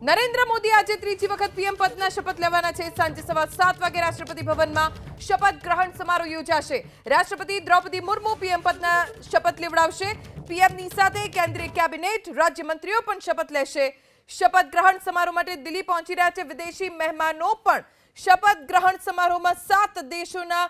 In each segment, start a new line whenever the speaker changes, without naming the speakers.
નરેન્દ્ર મોદી આજે ત્રીજી વખત પીએમ પદના શપથ લેવાના છે. સાંજે સવા સાત વાગે રાષ્ટ્રપતિ ભવનમાં શપથ ગ્રહણ સમારોહ યોજાશે. રાષ્ટ્રપતિ દ્રૌપદી મુર્મુ પીએમ પદના શપથ લેવડાવશે. પીએમની સાથે કેન્દ્રીય કેબિનેટ રાજ્યમંત્રીઓ પણ શપથ લેશે. શપથ ગ્રહણ સમારોહ માટે દિલ્હી પહોંચી રહ્યા છે વિદેશી મહેમાનો પણ. શપથ ગ્રહણ સમારોહમાં સાત દેશોના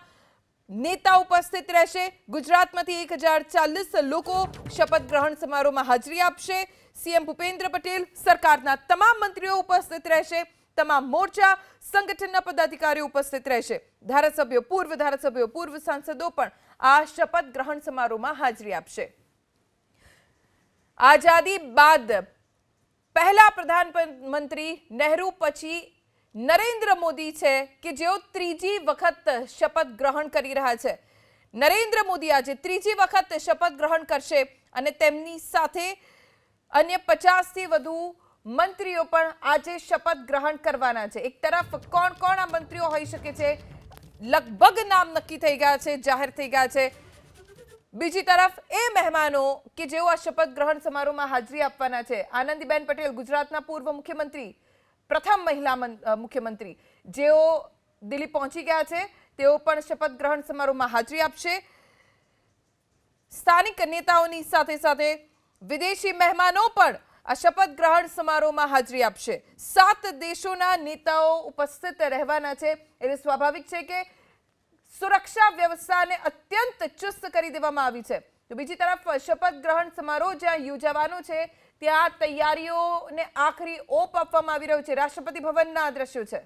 નેતા ઉપસ્થિત રહેશે. ગુજરાતમાંથી એક હજાર ચાલીસ લોકો શપથ ગ્રહણ સમારોહમાં હાજરી આપશે. સીએમ ભૂપેન્દ્ર પટેલ સરકારના તમામ મંત્રીઓ ઉપસ્થિત રહેશે. તમામ મોરચા, સંગઠનના પદાધિકારીઓ ઉપસ્થિત રહેશે. ધારાસભ્યો, પૂર્વ ધારાસભ્યો, પૂર્વ સાંસદો પણ આ શપથ ગ્રહણ સમારોહમાં હાજરી આપશે. આઝાદી બાદ પહેલા પ્રધાનમંત્રી નહેરુ પછી નરેન્દ્ર મોદી છે કે જેઓ ત્રીજી વખત શપથ ગ્રહણ કરી રહ્યા છે. નરેન્દ્ર મોદી આજે ત્રીજી વખત શપથ ગ્રહણ કરશે અને તેમની સાથે અન્ય પચાસથી વધુ મંત્રીઓ પણ આજે શપથ ગ્રહણ કરવાના છે. એક તરફ કોણ કોણ આ મંત્રીઓ હોઈ શકે છે? લગભગ નામ નક્કી થઈ ગયા છે, જાહેર થઈ ગયા છે. બીજી તરફ એ મહેમાનો કે જેઓ આ શપથ ગ્રહણ સમારોહમાં હાજરી આપવાના છે. આનંદીબેન પટેલ ગુજરાતના પૂર્વ મુખ્યમંત્રી પ્રથમ મહિલા મુખ્યમંત્રી. જેઓ દિલ્હી પહોંચી ગયા છે, તેઓ પણ શપથ ગ્રહણ સમારોહમાં હાજરી આપશે. સ્થાનિક નેતાઓની સાથે સાથે વિદેશી મહેમાનો પણ આ શપથ ગ્રહણ સમારોહમાં હાજરી આપશે. સાત દેશોના નેતાઓ ઉપસ્થિત રહેવાના છે. એટલે સ્વાભાવિક છે કે સુરક્ષા વ્યવસ્થાને અત્યંત ચુસ્ત કરી દેવામાં આવી છે. તો બીજી તરફ, શપથ ગ્રહણ સમારોહ જ્યાં યોજાવાનો છે ત્યાં તૈયારીઓને આખરી ઓપ આપવામાં આવી રહ્યો છે. રાષ્ટ્રપતિ ભવનના આ દ્રશ્યો છે.